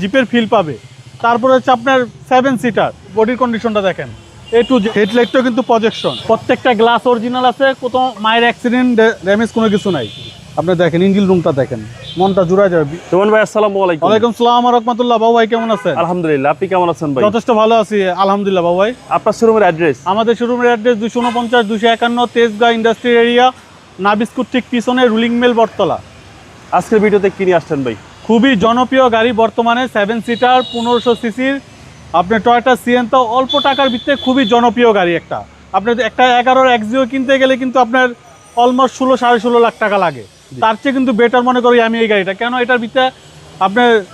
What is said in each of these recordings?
জিপের feel পাবে। তারপরে হচ্ছে আপনার সেভেন সিটার বডির কন্ডিশনটা দেখেন। এ টু হেডলাইটটাও কিন্তু প্রজেকশন প্রত্যেকটা গ্লাস অরিজিনাল আছে কোথাও মায়ের অ্যাক্সিডেন্ট ড্যামেজ কোনো কিছু নাই। আপনি দেখেন ইঞ্জিন রুমটা দেখেন। মনটা জুড়া যাবে। ভাই আসসালামু আলাইকুম। ওয়ালাইকুম সালাম রহমতুল্লাহ। বাবু ভাই কেমন আছেন? আলহামদুলিল্লাহ আপনি কেমন আছেন ভাই? যথেষ্ট ভালো আছি আলহামদুলিল্লাহ। বাবু ভাই? আপনার শোরুমের অ্যাড্রেস আমাদের শোরুমের অ্যাড্রেস দুশো একান্ন তেজগাঁ ইন্ডাস্ট্রি এরিয়া নাবিস্কুট ঠিক পিছনে রুলিং মেল বটতলা। আজকের ভিডিওতে কি নিয়ে আসছেন ভাই? খুবই জনপ্রিয় গাড়ি বর্তমানে সেভেন সিটার পনেরোশো সিসির আপনার টয়টা সিএনটা অল্প টাকার ভিত্তিতে খুবই জনপ্রিয় গাড়ি একটা। আপনার একটা এগারোর এক্সিও কিনতে গেলে কিন্তু আপনার অলমোস্ট ষোলো সাড়ে ষোলো লাখ টাকা লাগে। তার চেয়ে কিন্তু বেটার মনে করি আমি এই গাড়িটা। কেন এটার ভিতরে আপনার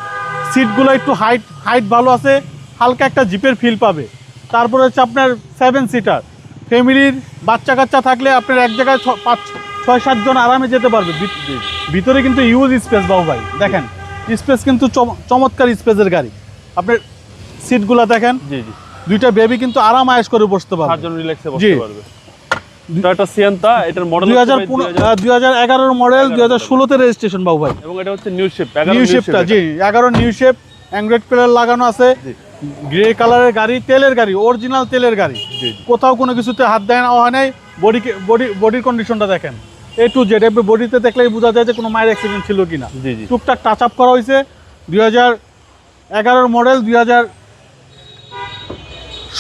সিটগুলো একটু হাইট হাইট ভালো আছে হালকা একটা জিপের ফিল পাবে। তারপরে হচ্ছে আপনার সেভেন সিটার ফ্যামিলির বাচ্চা কাচ্চা থাকলে আপনার এক জায়গায় ছ- পাঁচ ছয় সাতজন আরামে যেতে পারবে। ভিত- ভিতরে কিন্তু ইউজ স্পেস বাবু ভাই। দেখেন স্পেস কিন্তু চমৎকার স্পেসের গাড়ি। আপনার সিটগুলো দেখেন জি জি। দুইটা বেবি কিন্তু আরাম আয়েস করে বসতে পারবে। চারজন রিল্যাক্সে। বসতে পারবে। টয়োটা সিয়ান্তা এটার মডেল দুই হাজার দুই হাজার এগারোর মডেল দুই হাজার রেজিস্ট্রেশন বাবু ভাই। এবং এটা হচ্ছে নিউ শেপ নিউ শেপটা জি এগারো নিউ শেপ অ্যান্ড্রয়েড প্লেয়ার লাগানো আছে। গ্রে কালারের গাড়ি তেলের গাড়ি অরিজিনাল তেলের গাড়ি। কোথাও কোনো কিছুতে হাত দেয় না হয় নাই। বডি বডি বডির কন্ডিশনটা দেখেন। এ টু জেড এবার বডিতে দেখলেই বোঝা যায় যে কোনো মায়ের অ্যাক্সিডেন্ট ছিল কিনা। জি জি। টুকটাক টাচ আপ করা হয়েছে। দুই হাজার এগারোর মডেল দুই হাজার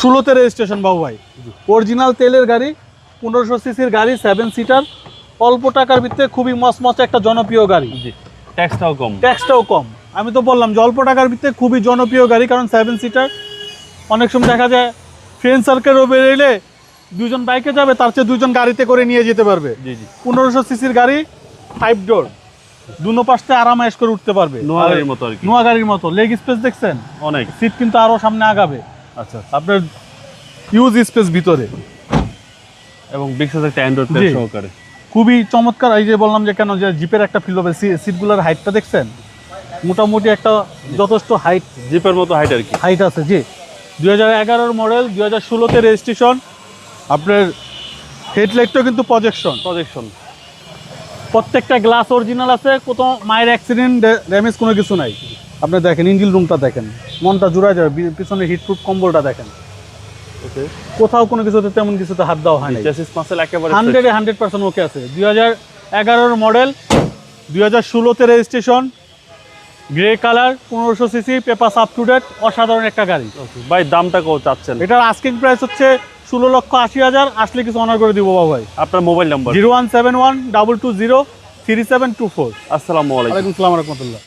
ষোলোতে রেজিস্ট্রেশন বাবু ভাই অরিজিনাল তেলের গাড়ি পনেরোশো সিসির গাড়ি সেভেন সিটার অল্প টাকার ভিত্তিতে খুবই মস্ত একটা জনপ্রিয় গাড়ি। জি ট্যাক্সটাও কম। ট্যাক্সটাও কম। আমি তো বললাম যে অল্প টাকার ভিত্তিতে খুবই জনপ্রিয় গাড়ি কারণ সেভেন সিটার অনেক সময় দেখা যায় ফ্রেন্ড সার্কেলও বেরোলে দুজন বাইকে যাবে তার চেয়ে দুজন গাড়িতে করে নিয়ে যেতে পারবে। জি জি। পনেরোশো সিসির গাড়ি ফাইভ ডোর দুনো পাশে আরাম আয়েস করে উঠতে পারবে। নোয়া গাড়ির মতো আর কি। নোয়া গাড়ির মতো। লেগ স্পেস দেখছেন? অনেক। সিট কিন্তু আরও সামনে আগাবে। আচ্ছা আপনার ইউজ স্পেস ভিতরে। এবং বিগ সাইজ একটা অ্যান্ড্রয়েড জি। সহকারে। খুবই চমৎকার। এই যে বললাম যে কেন যে জিপের একটা ফিল হবে। সিটগুলোর হাইটটা দেখছেন? মোটামুটি একটা যথেষ্ট হাইট জিপের মতো হাইট আর কি। হাইট আছে জি। দুই হাজার এগারোর মডেল দুই হাজার ষোলোতে রেজিস্ট্রেশন আপনার হেডলাইটটাও কিন্তু প্রজেকশন প্রজেকশন প্রত্যেকটা গ্লাস অরিজিনাল আছে কোথাও মায়ের অ্যাক্সিডেন্ট ড্যামেজ কোনো কিছু নাই। আপনি দেখেন ইঞ্জিন রুমটা দেখেন। মনটা জুড়া যাবে পিছনে হিটপ্রুফ কম্বলটা দেখেন। ওকে। কোথাও কোনো কিছুতে তেমন কিছুতে হাত দেওয়া হয় না চেসিস মাসেল একেবারে হান্ড্রেডে হান্ড্রেড পার্সেন্ট ওকে আছে। দুই হাজার এগারোর মডেল দুই হাজার ষোলোতে রেজিস্ট্রেশন গ্রে কালার পনেরোশো CC papers up to date অসাধারণ একটা গাড়ি। ভাই দামটা কত চাচ্ছেন? এটার আস্কিং প্রাইস হচ্ছে ষোলো লক্ষ আশি হাজার আসলে কিছু অনার করে দিব বাবু ভাই। আপনার mobile number zero one seven one double two zero three seven two four. আসসালামু আলাইকুম। আসসালাম সালাম রহমতুল্লাহ।